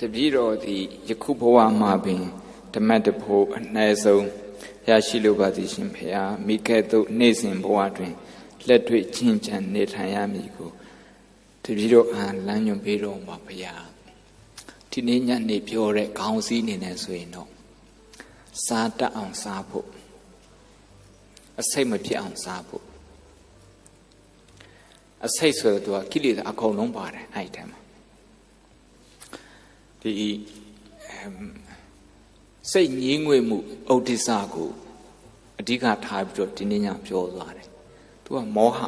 တပည့်တော်သည်ယခုဘဝမှာပင်ဓမ္မတဖို့အနည်းဆုံးရရှိလိုပါသည်ရှင်ဖေဟာမိကဲ့သို့နေ့စဉ်ဘဝတွင်လက်တွေ့ချင်းချန်နေထိုင်ရမည်ကိုတပည့်တော်အားလမ်းညွှန်ပေးတော်မှာဖေဟာဒီနေ့ညနေပြောတဲ့ခေါင်းစည်းအနေနဲ့ဆိုရင်တော့စားတတ်အောင်စားဖို့အစိတ်မပြတ်အောင်စားဖို့အစိတ်ဆိုတော့သူကကိလေသာအကုန်လုံးပါတယ်အဲ့ဒီထဲမှာ ဒီအမ်စိတ်ငြင်းငွေ့မှုဩဒိစ္စကိုအဓိကထားပြီးတော့ဒီနေ့ညပြောသွားတယ်သူကမောဟ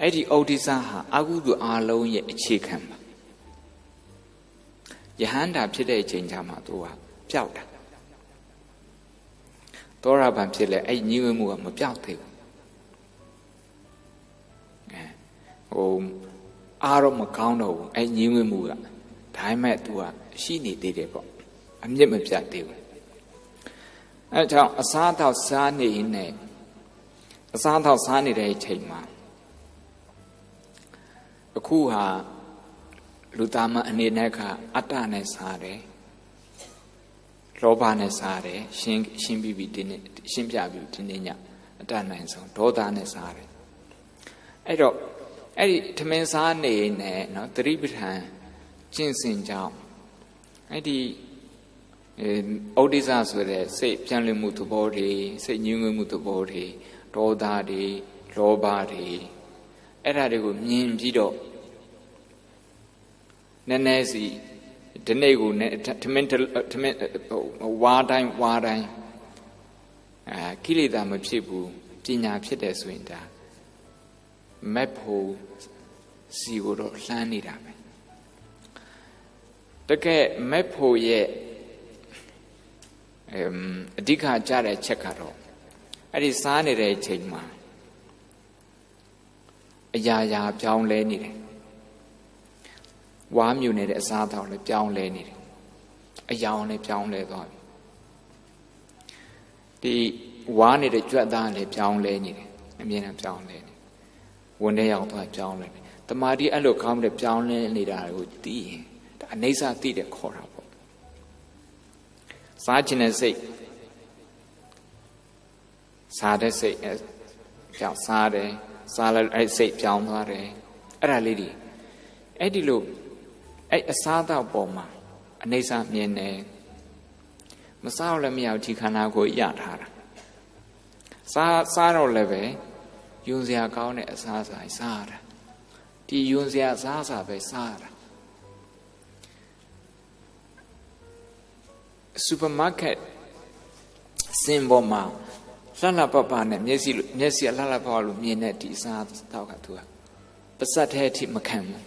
အဲ့ဒီဩဒိစ္စဟာအကုသိုလ်အလုံးရဲ့အခြေခံပါယဟန္တာဖြစ်တဲ့အချိန်ကျမှသူကပျောက်တာသောရပန်ဖြစ်လဲအဲ့ညီငွေမှုကမပြောက်သေးဘူးအဲဟိုအားတော့မကောင်းတော့ဘူးအဲ့ညီငွေမှုက ဒါပေမဲ့ तू ကရှိနေသေးတယ်ပေါ့အမြင့်မပြတ်သေးဘူးအဲကြောင့်အစားအသောက်စားနေနေအစားအသောက်စားနေတဲ့အချိန်မှာအခုဟာလူသားမအနေနဲ့ကအတ္တနဲ့စားတယ်လောဘနဲ့စားတယ်ရှင်းရှင်းပြီးပြီဒီနေ့ရှင်းပြပြီးဒီနေ့ညအတ္တနိုင်ဆုံးဒေါသနဲ့စားတယ်အဲ့တော့အဲ့ဒီထမင်းစားနေနေနော်သတိပဋ္ဌာန် ကျင့်စဉ်ကြောင့်အဲ့ဒီအဲဩဒိစ္စဆိုတဲ့စိတ်ပြန်လည်မှုသဘောတွေစိတ်ညှင်းငွေ့မှုသဘောတွေဒေါသတွေလောဘတွေအဲ့ဒါတွေကိုမြင်ပြီးတော့နည်းနည်းစီဒီနေ့ကိုထမင်းထမင်းဝါတိုင်းဝါတိုင်းအာကိလေသာမဖြစ်ဘူးပညာဖြစ်တယ်ဆိုရင်ဒါမက်ဖို့စီကိုတော့လှမ်းနေတာပဲ တကယ်မက်ဖို့ရဲ့အမ်အဓိကကြတဲ့ချက်ကတော့အဲ့ဒီစားနေတဲ့အချိန်မှာအရာရာပြောင်းလဲနေတယ်ဝါမြူနေတဲ့အစားအသောက်လည်းပြောင်းလဲနေတယ်အယောင်လည်းပြောင်းလဲသွားပြီဒီဝါနေတဲ့ကြွက်သားလည်းပြောင်းလဲနေတယ်အမြင်နဲ့ပြောင်းလဲနေဝင်တဲ့ရောက်သွားပြောင်းလဲနေတမာတိအဲ့လိုကောင်းတဲ့ပြောင်းလဲနေတာကိုသိရင်ဒါ အနေစာသိတယ်ခေါ်တာပေါ့စားခြင်းတဲ့စိတ်စားတဲ့စိတ်ကြောင့်စားတယ်စားလိုက်အဲ့စိတ်ပြောင်းသွားတယ်အဲ့ဒါလေးတွေအဲ့ဒီလိုအဲ့အစားအသောက်ပေါ်မှာအနေစာမြင်တယ်မစားလို့လည်းမရဘူးဒီခန္ဓာကိုယ်ရထားတာစားစားတော့လည်းပဲယွန်စရာကောင်းတဲ့အစားအစာစားရတာဒီယွန်စရာအစားအစာပဲစားရတာ စူပါမားကတ်စင်ပေါ်မှာလှလှပပနဲ့မျက်စိမျက်စိလှလှပပလို့မြင်တဲ့ဒီအစားတောက်ကသူကပါစက်ထဲအထိမခံဘူး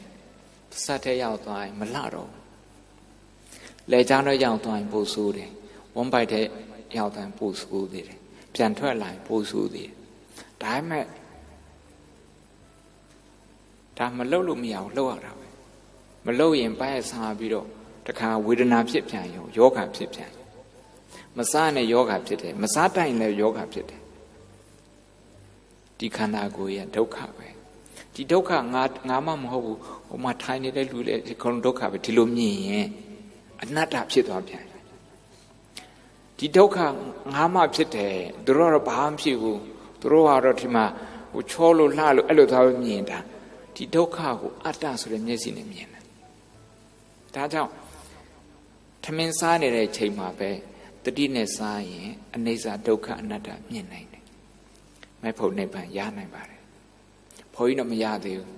စက်ထဲရောက်သွားရင်မလှတော့လေချောင်းတော့ရောက်သွားရင်ပိုဆိုးတယ်ဝမ်းပိုက်ထဲရောက်သွားရင်ပိုဆိုးသေးတယ်ပြန်ထွက်လာရင်ပိုဆိုးသေးတယ်ဒါပေမဲ့ဒါမလုပ်လို့မရဘူးလှုပ်ရတာပဲမလုပ်ရင်ပိုက်ဆာပြီးတော့ တခါဝေဒနာဖြစ်ပြန်ရောယောဂဖြစ်ပြန်မစားနဲ့ယောဂဖြစ်တယ်မစားတိုင်လည်းယောဂဖြစ်တယ်ဒီခန္ဓာကိုယ်ရဲ့ဒုက္ခပဲဒီဒုက္ခငါငါမှမဟုတ်ဘူးဟိုမှာထိုင်နေတဲ့လူလည်းခလုံးဒုက္ခပဲဒီလိုမြင်ရင်အနတ္တဖြစ်သွားပြန်ဒီဒုက္ခငါမှဖြစ်တယ်သူတို့ကတော့ဘာမှဖြစ်ဘူးသူတို့ကတော့ဒီမှာဟိုချောလို့လှလို့အဲ့လိုသွားမြင်တာဒီဒုက္ခကိုအတ္တဆိုတဲ့မျက်စိနဲ့မြင်တယ်ဒါကြောင့် ထမင်းစားနေတဲ့အချိန်မှာပဲတတိနဲ့စားရင်အနေစာဒုက္ခအနတ္တမြင်နိုင်တယ်မဲ့ဖို့နိဗ္ဗာန်ရနိုင်ပါတယ်ဘုန်းကြီးတော့မရသေးဘူး